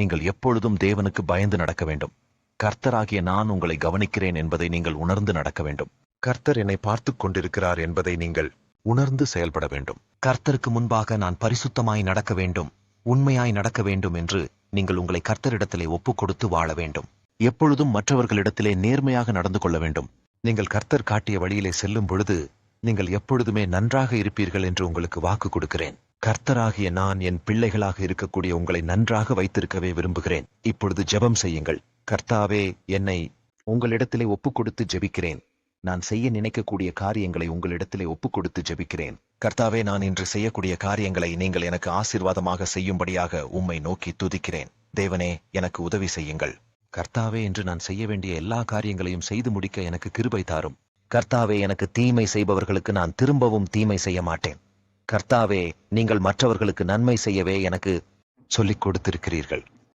நீங்கள் எப்பொழுதும் தேவனுக்கு பயந்து நடக்க வேண்டும். கர்த்தராகிய நான் உங்களை கவனிக்கிறேன் என்பதை நீங்கள் உணர்ந்து நடக்க வேண்டும். கர்த்தர் என்னை பார்த்துக் கொண்டிருக்கிறார் என்பதை நீங்கள் உணர்ந்து செயல்பட வேண்டும். கர்த்தருக்கு முன்பாக நான் பரிசுத்தமாய் நடக்க வேண்டும் உண்மையாய் நடக்க வேண்டும் என்று நீங்கள் உங்களை கர்த்தரிடத்திலே ஒப்புக் கொடுத்து வாழ வேண்டும். எப்பொழுதும் மற்றவர்களிடத்திலே நேர்மையாக நடந்து கொள்ள வேண்டும். நீங்கள் கர்த்தர் காட்டிய வழியிலே செல்லும் பொழுது நீங்கள் எப்பொழுதுமே நன்றாக இருப்பீர்கள் என்று உங்களுக்கு வாக்கு கொடுக்கிறேன். கர்த்தராகிய நான் என் பிள்ளைகளாக இருக்கக்கூடிய உங்களை நன்றாக வைத்திருக்கவே விரும்புகிறேன். இப்பொழுது ஜெபம் செய்யுங்கள். கர்த்தாவே என்னை உங்களிடத்திலே ஒப்புக் கொடுத்து ஜெபிக்கிறேன். நான் செய்ய நினைக்கக்கூடிய காரியங்களை உங்களிடத்திலே ஒப்புக் கொடுத்து ஜெபிக்கிறேன். கர்த்தாவே நான் இன்று செய்யக்கூடிய காரியங்களை நீங்கள் எனக்கு ஆசீர்வாதமாக செய்யும்படியாக உம்மை நோக்கி துதிக்கிறேன். தேவனே எனக்கு உதவி செய்யுங்கள். கர்த்தாவே என்று நான் செய்ய வேண்டிய எல்லா காரியங்களையும் செய்து முடிக்க எனக்கு கிருபை தாரும். கர்த்தாவே எனக்கு தீமை செய்பவர்களுக்கு நான் திரும்பவும் தீமை செய்ய மாட்டேன். கர்த்தாவே நீங்கள் மற்றவர்களுக்கு நன்மை செய்யவே எனக்கு சொல்லிக் கொடுத்திருக்கிறீர்கள்.